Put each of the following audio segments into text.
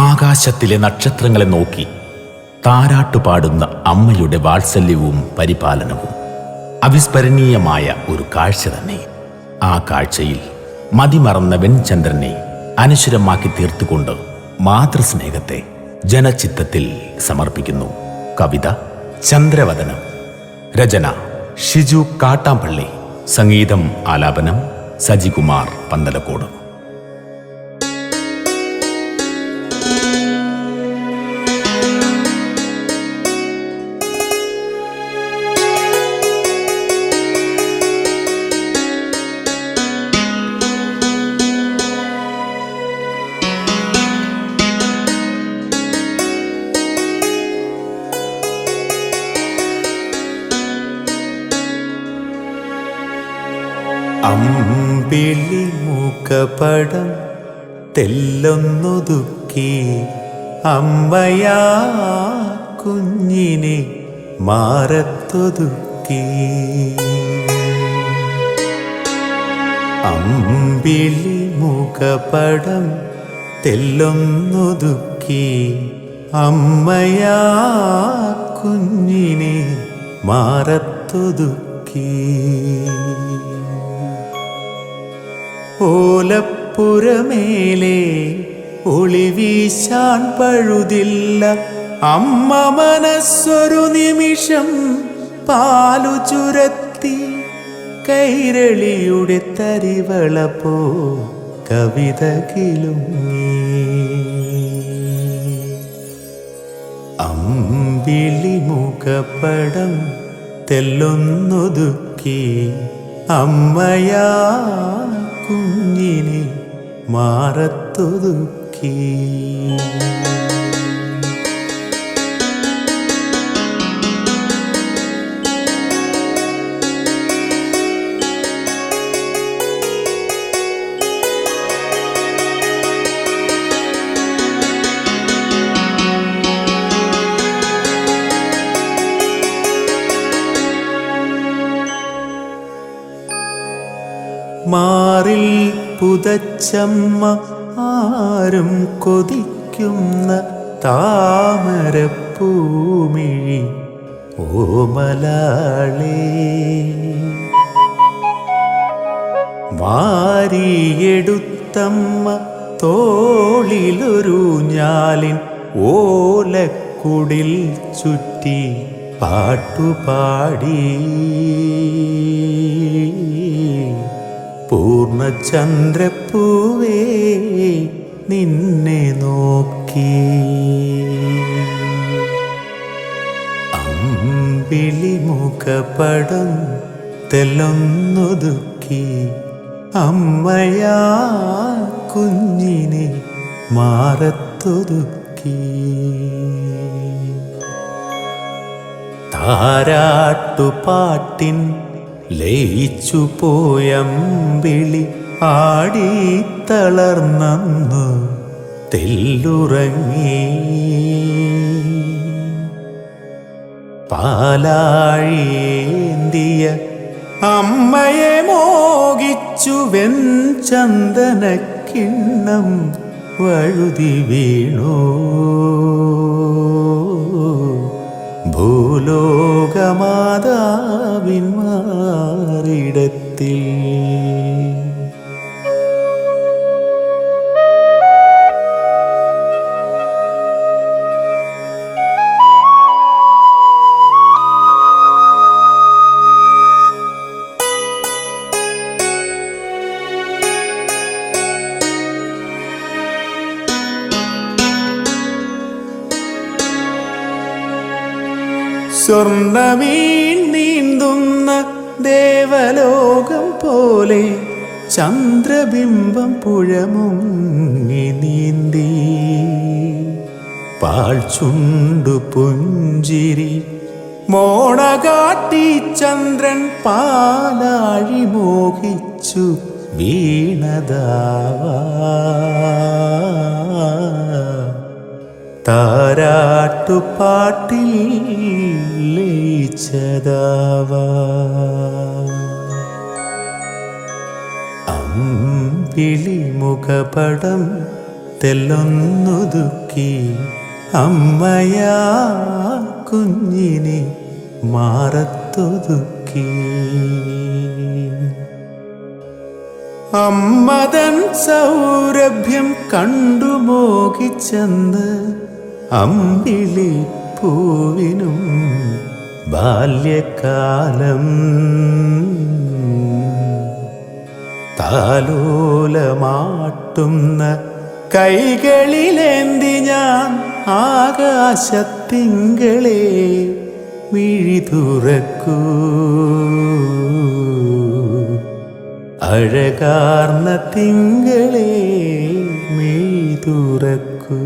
ആകാശത്തിലെ നക്ഷത്രങ്ങളെ നോക്കി താരാട്ടുപാടുന്ന അമ്മയുടെ വാത്സല്യവും പരിപാലനവും അവിസ്മരണീയമായ ഒരു കാഴ്ച തന്നെ. ആ കാഴ്ചയിൽ മതിമറന്ന വെൺചന്ദ്രനെ അനശ്വരമാക്കി തീർത്തുകൊണ്ട് മാതൃസ്നേഹത്തെ ജനചിത്തത്തിൽ സമർപ്പിക്കുന്നു. കവിത ചന്ദ്രവദനം. രചന ഷിജു കാട്ടാമ്പള്ളി. സംഗീതം ആലാപനം സജികുമാർ പന്തലക്കോട്. അമ്പിളി മുഖപടം തെല്ലൊന്നൊതുക്കി അമ്മയാ കുഞ്ഞിനെ മാറത്തൊതുക്കി. അമ്പിളി മുഖപടം തെല്ലൊന്നൊതുക്കി അമ്മയാ കുഞ്ഞിനെ മാറത്തൊതുക്കി. ഓലപ്പുരമേലെ ഒളിവീശാൻ പഴുതില്ല. അമ്മ മനസ്സൊരു നിമിഷം പാലു ചുരത്തി കൈരളിയുടെ തരിവള പോ കവിത അമ്പിളി മുഖപടം തെല്ലൊന്നൊതുക്കി അമ്മയാ കുഞ്ഞിനെ മാറത്തൊതുക്കി. മാറിൽ പുതച്ചമ്മ ആരും കൊതിക്കുന്ന താമരപ്പൂമിഴി. ഓമലാളേ വാരിയെടുത്തമ്മ തോളിലൊരു ഞാലിൻ ഓലക്കുടിൽ ചുറ്റി പാട്ടുപാടി. പൂർണചന്ദ്രപ്പൂവേ നിന്നെ നോക്കി. അമ്പിളി മുഖപടം തെല്ലൊന്നൊതുക്കി അമ്മയാ കുഞ്ഞിനെ മാറത്തൊതുക്കി താരാട്ടുപാട്ടിൻ ലയിച്ചു പോയമ്പിളി ആടി തളർന്നു തെല്ലുറങ്ങി. പാലാഴിയേന്തിയ അമ്മയെ മോഹിച്ചു വെഞ്ചന്ദനക്കിണ്ണം വഴുതി വീണു. ഭൂലോകമാതാവിൻ മാറിടത്തിൽ സ്വർണമീൻ നീന്തുന്ന ദേവലോകം പോലെ ചന്ദ്രബിംബം പുഴമുങ്ങി നീന്തി. പാഴ്ചുണ്ടു പുഞ്ചിരി മോണകാട്ടി ചന്ദ്രൻ പാലാഴി മോഹിച്ചു വീണതാവാ. താരാട്ടുപാട്ടിൽ ലയിച്ചതാവാ. തെല്ലൊന്നുതുക്കി തെല്ലൊന്നൊതുക്കി അമ്മയാ കുഞ്ഞിനെ മാറത്തൊതുക്കി. അമ്മതൻ സൗരഭ്യം കണ്ടു മോഹിച്ചെന്ന് അമ്പിളി പൂവിനും ബാല്യകാലം. താലോലമാട്ടുന്ന കൈകളിലെന്തി ഞാൻ ആകാശത്തിങ്കളെ വിഴിതുറക്കൂ. അഴകാർന്ന തിങ്കളെ മെയ്തുറക്കൂ. തുറക്കൂ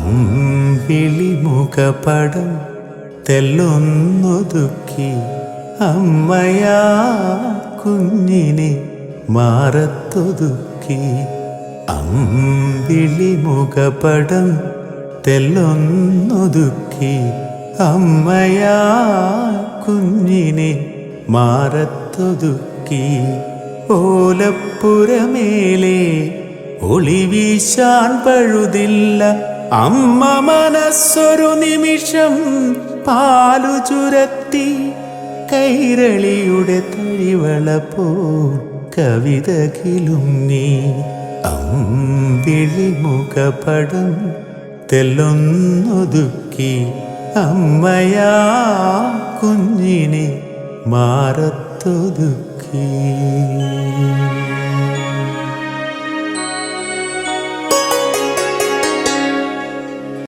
അമ്പിളി മുഖപടം തെല്ലൊന്നൊതുക്കി അമ്മയാ കുഞ്ഞിനെ മാറത്തൊതുക്കി. അമ്പിളിമുഖപടം തെല്ലൊന്നൊതുക്കി അമ്മയാ കുഞ്ഞിനെ മാറത്തൊതുക്കി. ഓലപ്പുരമേലെ ഒളിവീശാൻ പഴുതില്ല അമ്മ മനസ്സൊരു നിമിഷം പാലു ചുരത്തി കൈരളിയുടെ തഴിവളപ്പോ കവിതകിലും നീ. കിലുങ്ങി അമ്പിളി മുഖപടം തെല്ലൊന്നൊതുക്കി അമ്മയാ കുഞ്ഞിനെ മാറത്തൊതുക്കി